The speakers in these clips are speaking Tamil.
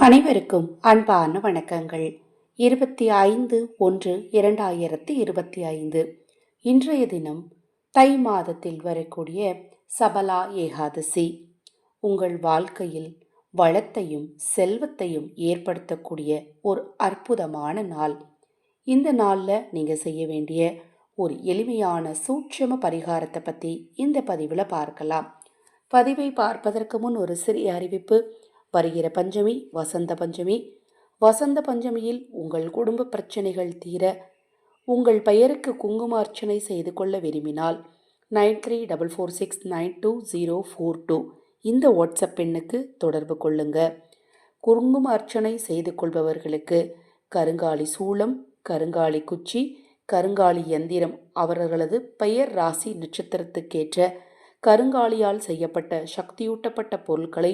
அனைவருக்கும் அன்பான வணக்கங்கள். இருபத்தி ஐந்து ஒன்று இரண்டாயிரத்தி இருபத்தி ஐந்து. இன்றைய தினம் தை மாதத்தில் வரக்கூடிய சபலா ஏகாதசி. உங்கள் வாழ்க்கையில் வளத்தையும் செல்வத்தையும் ஏற்படுத்தக்கூடிய ஒரு அற்புதமான நாள். இந்த நாளில் நீங்கள் செய்ய வேண்டிய ஒரு எளிமையான சூட்சம பரிகாரத்தை பற்றி இந்த பதிவில் பார்க்கலாம். பதிவை பார்ப்பதற்கு முன் ஒரு சிறிய அறிவிப்பு. வருகிற பஞ்சமி வசந்த பஞ்சமி. வசந்த பஞ்சமியில் உங்கள் குடும்ப பிரச்சனைகள் தீர உங்கள் பெயருக்கு குங்கும அர்ச்சனை செய்து கொள்ள விரும்பினால் nine three double four six nine two zero four two இந்த வாட்ஸ்அப் எண்ணுக்கு தொடர்பு கொள்ளுங்க. குங்குமார்ச்சனை செய்து கொள்பவர்களுக்கு கருங்காலி சூளம் கருங்காலி குச்சி கருங்காலி யந்திரம் அவர்களது பெயர் ராசி நட்சத்திரத்துக்கேற்ற கருங்காலியால் செய்யப்பட்ட சக்தியூட்டப்பட்ட பொருட்களை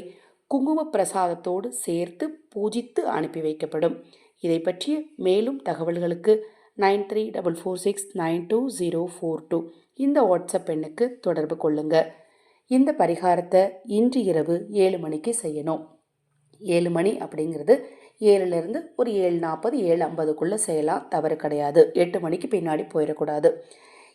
குங்கும பிரசாதத்தோடு சேர்த்து பூஜித்து அனுப்பி வைக்கப்படும். இதை பற்றிய மேலும் தகவல்களுக்கு nine three double four six nine two zero four two இந்த வாட்ஸ்அப் எண்ணுக்கு தொடர்பு கொள்ளுங்க. இந்த பரிகாரத்தை இன்று இரவு ஏழு மணிக்கு செய்யணும். ஏழு மணி அப்படிங்கிறது ஏழுலேருந்து ஒரு ஏழு நாற்பது ஏழு ஐம்பதுக்குள்ளே செய்யலாம். தவறு கிடையாது. எட்டு மணிக்கு பின்னாடி போயிடக்கூடாது.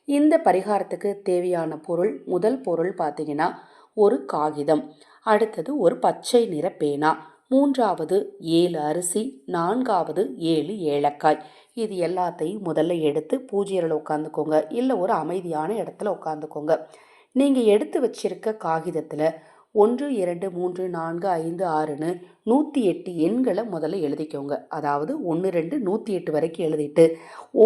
இந்த பரிகாரத்துக்கு தேவையான பொருள் முதல் பொருள் பார்த்தீங்கன்னா ஒரு காகிதம். அடுத்தது ஒரு பச்சை நிற பேனா. மூன்றாவது ஏழு அரிசி நான்காவது ஏழு ஏலக்காய். இது எல்லாத்தையும் முதல்ல எடுத்து பூஜையில் உட்காந்துக்கோங்க. இல்லை ஒரு அமைதியான இடத்துல உட்காந்துக்கோங்க. நீங்கள் எடுத்து வச்சிருக்க காகிதத்தில் ஒன்று இரண்டு மூன்று நான்கு ஐந்து ஆறுன்னு நூற்றி எட்டு எண்களை முதல்ல எழுதிக்கோங்க. அதாவது ஒன்று ரெண்டு நூற்றி எட்டு வரைக்கும் எழுதிட்டு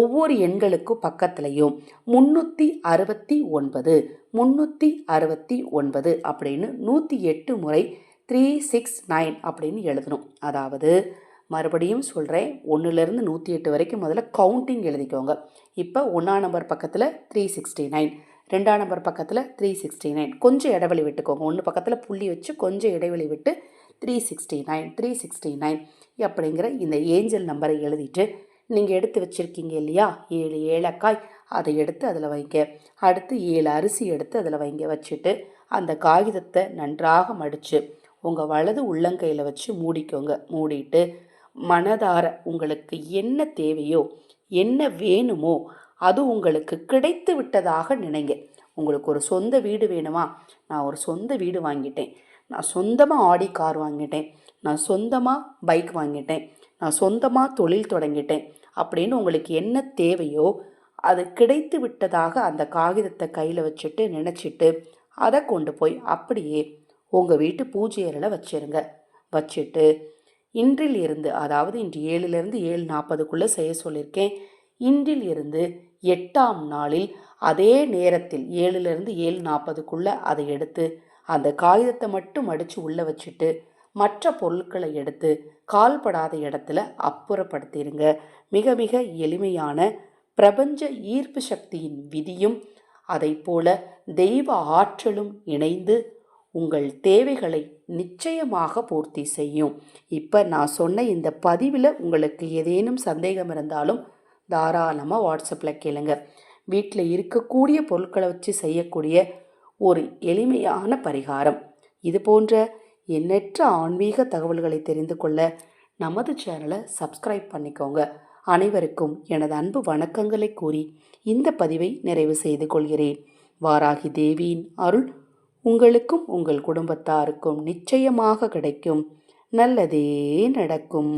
ஒவ்வொரு எண்களுக்கும் பக்கத்துலேயும் முந்நூற்றி அறுபத்தி ஒன்பது முந்நூற்றி அறுபத்தி ஒன்பது அப்படின்னு நூற்றி எட்டு முறை த்ரீ சிக்ஸ் நைன் அப்படின்னு எழுதணும். அதாவது மறுபடியும் சொல்கிறேன் ஒன்றுலேருந்து நூற்றி எட்டு வரைக்கும் முதல்ல கவுண்டிங் எழுதிக்கோங்க. இப்போ ஒன்றாம் நம்பர் பக்கத்தில் த்ரீ சிக்ஸ்டி நைன். ரெண்டாம் நம்பர் பக்கத்தில் த்ரீ சிக்ஸ்டி நைன் கொஞ்சம் இடைவெளி விட்டுக்கோங்க. ஒன்று பக்கத்தில் புள்ளி வச்சு கொஞ்சம் இடைவெளி விட்டு three sixty nine three sixty nine அப்படிங்கிற இந்த ஏஞ்சல் நம்பரை எழுதிட்டு நீங்கள் எடுத்து வச்சுருக்கீங்க இல்லையா? ஏழு ஏலக்காய். அதை எடுத்து அதில் வைங்க. அடுத்து ஏழு அரிசி எடுத்து அதில் வைங்க. வச்சுட்டு அந்த காகிதத்தை நன்றாக மடித்து உங்கள் வலது உள்ளங்கையில் வச்சு மூடிக்கோங்க. மூடிட்டு மனதார உங்களுக்கு என்ன தேவையோ என்ன வேணுமோ அது உங்களுக்கு கிடைத்து விட்டதாக நினைங்க உங்களுக்கு ஒரு சொந்த வீடு வேணுமா? நான் ஒரு சொந்த வீடு வாங்கிட்டேன். நான் சொந்தமாக ஆடி கார் வாங்கிட்டேன். நான் சொந்தமாக பைக் வாங்கிட்டேன். நான் சொந்தமாக தொழில் தொடங்கிட்டேன். அப்படின்னு உங்களுக்கு என்ன தேவையோ அது கிடைத்து விட்டதாக அந்த காகிதத்தை கையில் வச்சுட்டு நினச்சிட்டு அதை கொண்டு போய் அப்படியே உங்கள் வீட்டு பூஜை அறையில் வச்சிருங்க. வச்சுட்டு இன்றில் இருந்து அதாவது இன்று ஏழுலேருந்து ஏழு நாற்பதுக்குள்ளே செய்ய சொல்லியிருக்கேன். இன்றில் இருந்து எட்டாம் நாளில் அதே நேரத்தில் ஏழுலேருந்து ஏழு நாற்பதுக்குள்ளே அதை எடுத்து அந்த காகிதத்தை மட்டும் அடித்து உள்ளே வச்சுட்டு மற்ற பொருட்களை எடுத்து கால்படாத இடத்துல அப்புறப்படுத்திடுங்க மிக மிக எளிமையான பிரபஞ்ச ஈர்ப்பு சக்தியின் விதியும் அதை போல தெய்வ ஆற்றலும் இணைந்து உங்கள் தேவைகளை நிச்சயமாக பூர்த்தி செய்யும். இப்போ நான் சொன்ன இந்த பதிவில் உங்களுக்கு ஏதேனும் சந்தேகம் இருந்தாலும் தாராளமாக வாட்ஸ்அப்பில் கேளுங்க. வீட்டில் இருக்கக்கூடிய பொருட்களை வச்சு செய்யக்கூடிய ஒரு எளிமையான பரிகாரம். இது போன்ற எண்ணற்ற ஆன்மீக தகவல்களை தெரிந்து கொள்ள நமது சேனலை சப்ஸ்கிரைப் பண்ணிக்கோங்க. அனைவருக்கும் எனது அன்பு வணக்கங்களை கூறி இந்த பதிவை நிறைவு செய்து கொள்கிறேன். வாராகி தேவியின் அருள் உங்களுக்கும் உங்கள் குடும்பத்தாருக்கும் நிச்சயமாக கிடைக்கும். நல்லதே நடக்கும்.